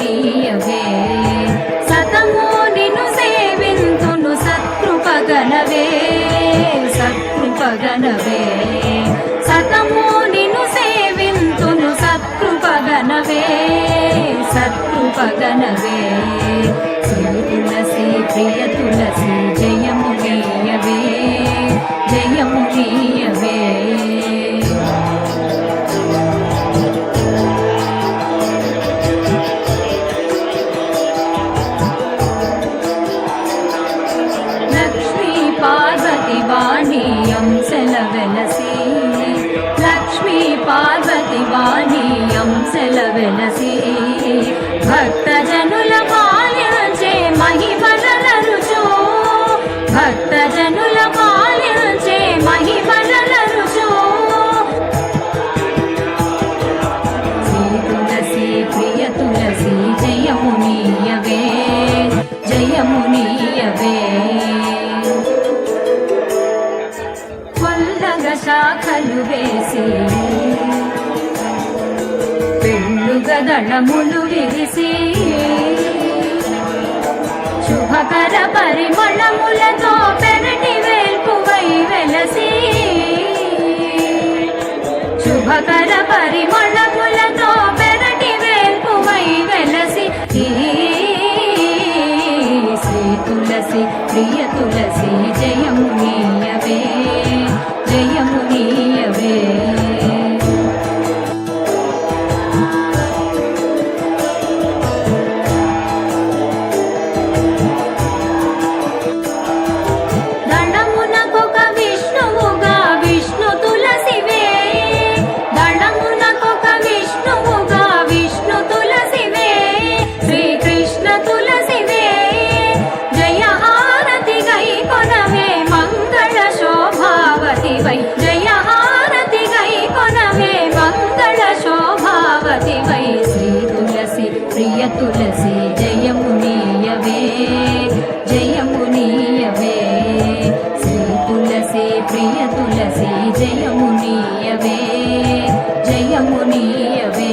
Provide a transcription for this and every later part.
కరుణీయవే సతము నిను సేవింతును సత్కృపగనవే సత్కృపగనవే సతము నిను సేవింతును సత్కృపగనవే సత్కృపగనవే తులసి ప్రియ తులసి జయము నీయవే జయము నీయవే. పెళ్ళుగ విరిసి శుభకర పరిమళములతో పెరటి వేల్పువై వెలసి శుభకర పరిమళములతో పెరటి వేల్పువై వెలసి శ్రీ తులసి ప్రియ తులసి జయము నీయవే జయము నీయవే తులసి జయమునీయవే జయమునీయవే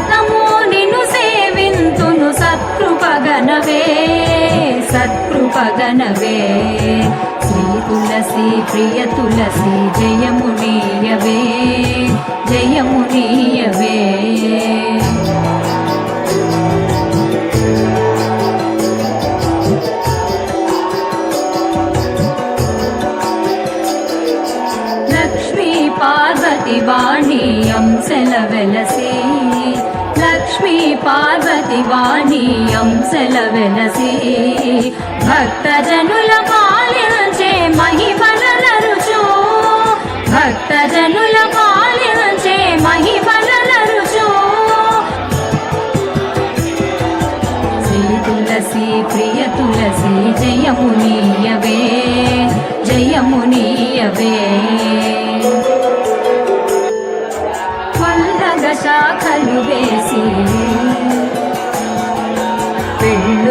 సత్కృపగనవే శ్రీ తులసి ప్రియ తులసి జయమునీయవే జయమునీయవే. లక్ష్మీ పార్వతి వాణి అంశల వెలసి. లక్ష్మీ పార్వతి వాణి అంశల వెలసి. భక్తజనుల పాలించే మహిమలరుచు భక్తజనుల పాలించే మహిమలరుచు శ్రీ తులసి ప్రియ తులసి జయమునీయవే జయమునీయవే పల్లగ శాఖలు వేసి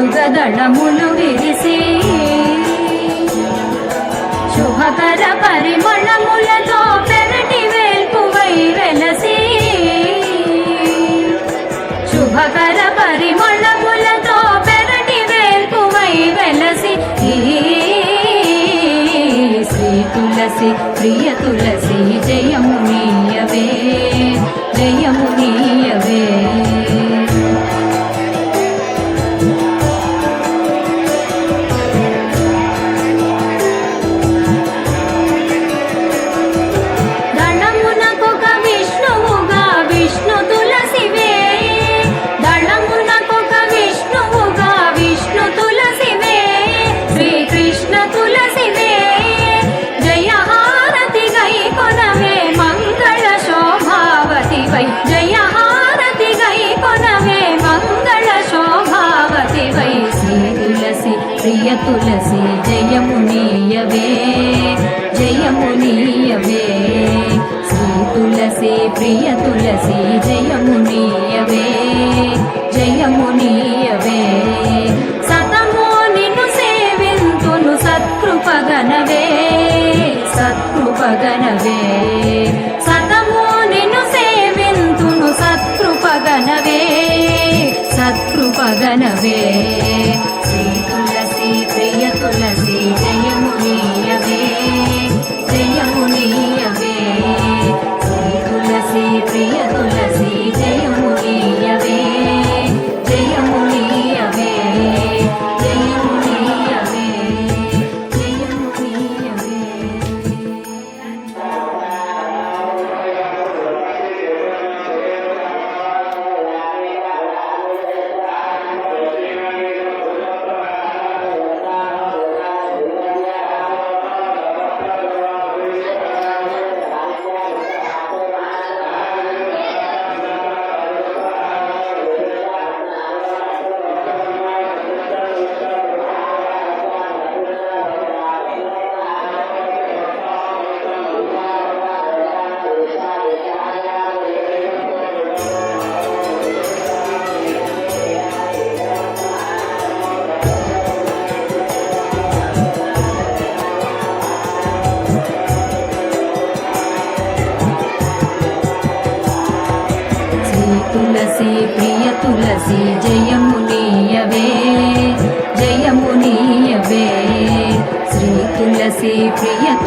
పెళ్ళుగ దళములు విరిసి శుభకర పరిమళములతో పెరటి వేల్పువై వెలసి శుభకర పరిమళములతో పెరటి వేల్పువై వెలసి శ్రీ తులసి ప్రియ తులసి జయము తులసి జయమునీయవే జయమునీయవే శ్రీ తులసి ప్రియ తులసి జయమునీయవే జయమునీయవే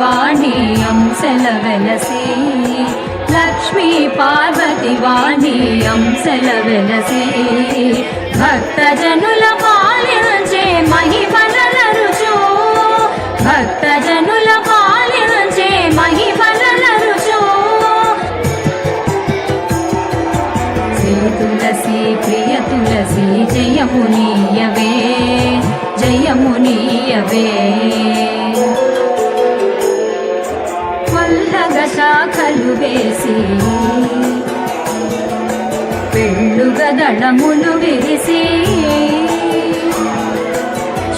వాణి అంశల వెలసి. లక్ష్మీ పార్వతి వాణి అంశల వెలసి. భక్తజనుల పాలించే మహిమలరుచు భక్త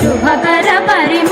శుభకర పరిమ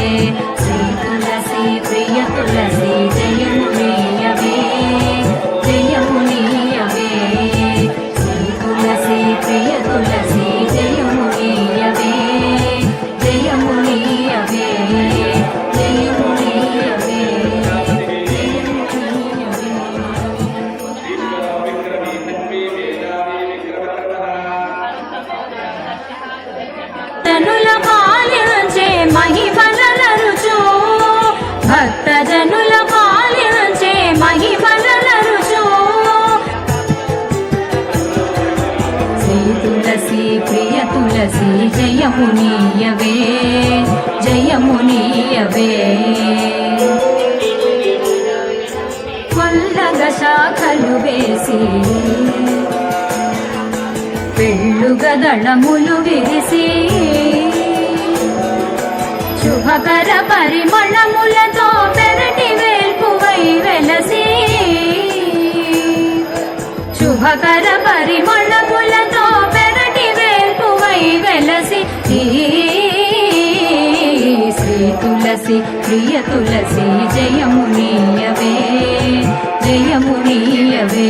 ప్రియ జయమునీయవే జయమునీయవే. కొల్లగ శాఖలు వేసి పెళ్ళుగ దళములు విరిసి శుభకర పరిమళములతో పెరటి వేల్పువై వెలసి శుభకర పరిమళ తులసి ప్రియ తులసి జయమునీయవే జయమునీయవే.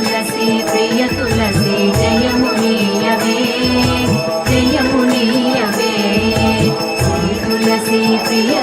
ప్రియ తులసి జయమునీయవే జయమునీయవే. శ్రీ తులసి ప్రియ